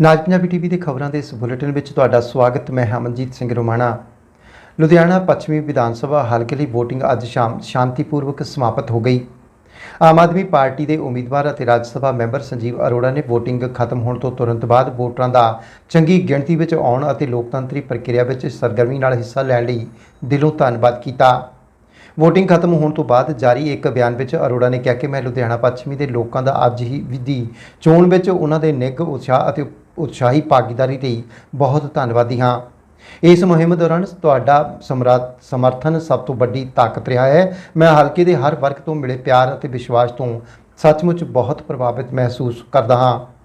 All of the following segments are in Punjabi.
ਨਾਜ ਪੰਜਾਬੀ ਟੀਵੀ ਦੇ ਖਬਰਾਂ ਦੇ ਇਸ ਬੁਲੇਟਿਨ ਵਿੱਚ ਤੁਹਾਡਾ ਸਵਾਗਤ, ਮੈਂ ਹਮਨਜੀਤ ਸਿੰਘ ਰੋਮਾਣਾ। ਲੁਧਿਆਣਾ ਪੱਛਮੀ ਵਿਧਾਨ ਸਭਾ ਹਲਕੇ ਲਈ VOTING ਅੱਜ ਸ਼ਾਮ ਸ਼ਾਂਤੀਪੂਰਵਕ ਸਮਾਪਤ ਹੋ ਗਈ। ਆਮ ਆਦਮੀ ਪਾਰਟੀ ਦੇ ਉਮੀਦਵਾਰ ਅਤੇ ਰਾਜ ਸਭਾ ਮੈਂਬਰ ਸੰਜੀਵ ਅਰੋੜਾ ਨੇ VOTING ਖਤਮ ਹੋਣ ਤੋਂ ਤੁਰੰਤ ਬਾਅਦ ਵੋਟਰਾਂ ਦਾ ਚੰਗੀ ਗਿਣਤੀ ਵਿੱਚ ਆਉਣ ਅਤੇ ਲੋਕਤੰਤਰੀ ਪ੍ਰਕਿਰਿਆ ਵਿੱਚ ਸਰਗਰਮੀ ਨਾਲ ਹਿੱਸਾ ਲੈਣ ਲਈ ਦਿਲੋਂ ਧੰਨਵਾਦ ਕੀਤਾ। VOTING ਖਤਮ ਹੋਣ ਤੋਂ ਬਾਅਦ ਜਾਰੀ ਇੱਕ ਬਿਆਨ ਵਿੱਚ ਅਰੋੜਾ ਨੇ ਕਿਹਾ ਕਿ ਮੈਂ ਲੁਧਿਆਣਾ ਪੱਛਮੀ ਦੇ ਲੋਕਾਂ ਦਾ ਅੱਜ ਹੀ ਵਿਧੀ ਚੋਣ ਵਿੱਚ ਉਹਨਾਂ ਦੇ ਨਿੱਘ ਉਤਸ਼ਾਹ ਅਤੇ ਉਤਸ਼ਾਹੀ ਭਾਗੀਦਾਰੀ ਲਈ ਬਹੁਤ ਧੰਨਵਾਦੀ ਹਾਂ। ਇਸ ਮੁਹਿੰਮ ਦੌਰਾਨ ਤੁਹਾਡਾ ਸਮਰਾ- ਸਮਰਥਨ ਸਭ ਤੋਂ ਵੱਡੀ ਤਾਕਤ ਰਿਹਾ ਹੈ। ਮੈਂ ਹਲਕੇ ਦੇ ਹਰ ਵਰਗ ਤੋਂ ਮਿਲੇ ਪਿਆਰ ਅਤੇ ਵਿਸ਼ਵਾਸ ਤੋਂ ਸੱਚਮੁੱਚ ਬਹੁਤ ਪ੍ਰਭਾਵਿਤ ਮਹਿਸੂਸ ਕਰਦਾ ਹਾਂ।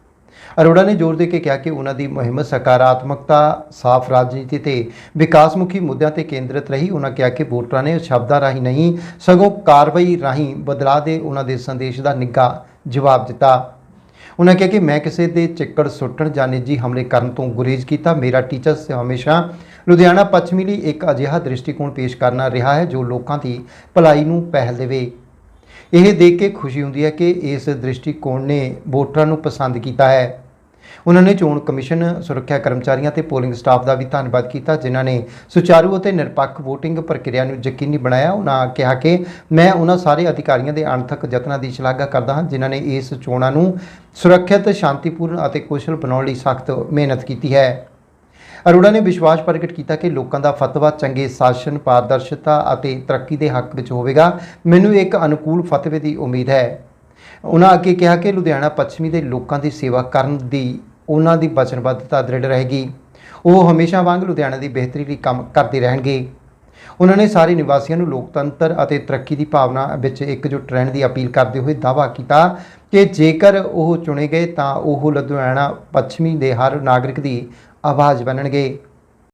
ਅਰੋੜਾ ਨੇ ਜ਼ੋਰ ਦੇ ਕੇ ਕਿਹਾ ਕਿ ਉਹਨਾਂ ਦੀ ਮੁਹਿੰਮ ਸਕਾਰਾਤਮਕਤਾ, ਸਾਫ਼ ਰਾਜਨੀਤੀ ਤੇ ਵਿਕਾਸਮੁਖੀ ਮੁੱਦਿਆਂ ਤੇ ਕੇਂਦਰਿਤ ਰਹੀ। ਉਹਨਾਂ ਕਿਹਾ ਕਿ ਵੋਟਰਾਂ ਨੇ ਸ਼ਬਦਾਂ ਰਾਹੀਂ ਨਹੀਂ, ਸਗੋਂ ਕਾਰਵਾਈ ਰਾਹੀਂ ਬਦਲਾਅ ਦੇ ਉਹਨਾਂ ਦੇ ਸੰਦੇਸ਼ ਦਾ ਨਿੱਘਾ ਜਵਾਬ ਦਿੱਤਾ। ਉਹਨਾਂ ਕਿਹਾ ਕਿ ਮੈਂ ਕਿਸੇ ਦੇ ਚਿੱਕੜ ਸੁੱਟਣ ਜਾਂ ਨਿੱਜੀ ਹਮਲੇ ਕਰਨ ਤੋਂ ਗੁਰੇਜ਼ ਕੀਤਾ। ਮੇਰਾ ਟੀਚਰ ਹਮੇਸ਼ਾ ਲੁਧਿਆਣਾ ਪੱਛਮੀ ਲਈ ਇੱਕ ਅਜਿਹਾ ਦ੍ਰਿਸ਼ਟੀਕੋਣ ਪੇਸ਼ ਕਰਨਾ ਰਿਹਾ ਹੈ ਜੋ ਲੋਕਾਂ ਦੀ ਭਲਾਈ ਨੂੰ ਪਹਿਲ ਦੇਵੇ। ਇਹ ਦੇਖ ਕੇ ਖੁਸ਼ੀ ਹੁੰਦੀ ਹੈ ਕਿ ਇਸ ਦ੍ਰਿਸ਼ਟੀਕੋਣ ਨੇ ਵੋਟਰਾਂ ਨੂੰ ਪਸੰਦ ਕੀਤਾ ਹੈ। ਉਹਨਾਂ ਨੇ ਚੋਣ ਕਮਿਸ਼ਨ, ਸੁਰੱਖਿਆ ਕਰਮਚਾਰੀਆਂ ਤੇ ਪੋਲਿੰਗ ਸਟਾਫ ਦਾ ਵੀ ਧੰਨਵਾਦ ਕੀਤਾ, ਜਿਨ੍ਹਾਂ ਨੇ ਸੁਚਾਰੂ ਅਤੇ ਨਿਰਪੱਖ VOTING ਪ੍ਰਕਿਰਿਆ ਨੂੰ ਯਕੀਨੀ ਬਣਾਇਆ। ਉਹਨਾਂ ਕਿਹਾ ਕਿ ਮੈਂ ਉਹਨਾਂ ਸਾਰੇ ਅਧਿਕਾਰੀਆਂ ਦੇ ਅਣਥੱਕ ਯਤਨਾਂ ਦੀ ਸ਼ਲਾਘਾ ਕਰਦਾ ਹਾਂ, ਜਿਨ੍ਹਾਂ ਨੇ ਇਸ ਚੋਣਾਂ ਨੂੰ ਸੁਰੱਖਿਅਤ, ਸ਼ਾਂਤੀਪੂਰਨ ਅਤੇ ਕੁਸ਼ਲ ਬਣਾਉਣ ਲਈ ਸਖਤ ਮਿਹਨਤ ਕੀਤੀ ਹੈ। ਅਰੋੜਾ ਨੇ ਵਿਸ਼ਵਾਸ ਪ੍ਰਗਟ ਕੀਤਾ ਕਿ ਲੋਕਾਂ ਦਾ ਫਤਵਾ ਚੰਗੇ ਸ਼ਾਸਨ, ਪਾਰਦਰਸ਼ਤਾ ਅਤੇ ਤਰੱਕੀ ਦੇ ਹੱਕ ਵਿੱਚ ਹੋਵੇਗਾ। ਮੈਨੂੰ ਇੱਕ ਅਨੁਕੂਲ ਫਤਵੇ ਦੀ ਉਮੀਦ ਹੈ। ਉਹਨਾਂ ਅੱਗੇ ਕਿਹਾ ਕਿ ਲੁਧਿਆਣਾ ਪੱਛਮੀ ਦੇ ਲੋਕਾਂ ਦੀ ਸੇਵਾ ਕਰਨ ਦੀ ਉਹਨਾਂ ਦੀ ਵਚਨਬੱਧਤਾ ਦ੍ਰਿੜ ਰਹੇਗੀ। ਉਹ ਹਮੇਸ਼ਾ ਵਾਂਗ ਲੁਧਿਆਣਾ ਦੀ ਬਿਹਤਰੀ ਲਈ ਕੰਮ ਕਰਦੇ ਰਹਿਣਗੇ। ਉਹਨਾਂ ਨੇ ਸਾਰੇ ਨਿਵਾਸੀਆਂ ਨੂੰ ਲੋਕਤੰਤਰ ਅਤੇ ਤਰੱਕੀ ਦੀ ਭਾਵਨਾ ਵਿੱਚ ਇਕਜੁੱਟ ਰਹਿਣ ਦੀ ਅਪੀਲ ਕਰਦੇ ਹੋਏ ਦਾਅਵਾ ਕੀਤਾ ਕਿ ਜੇਕਰ ਉਹ ਚੁਣੇ ਗਏ ਤਾਂ ਉਹ ਲੁਧਿਆਣਾ ਪੱਛਮੀ ਦੇ ਹਰ ਨਾਗਰਿਕ ਦੀ ਆਵਾਜ਼ ਬਣਨਗੇ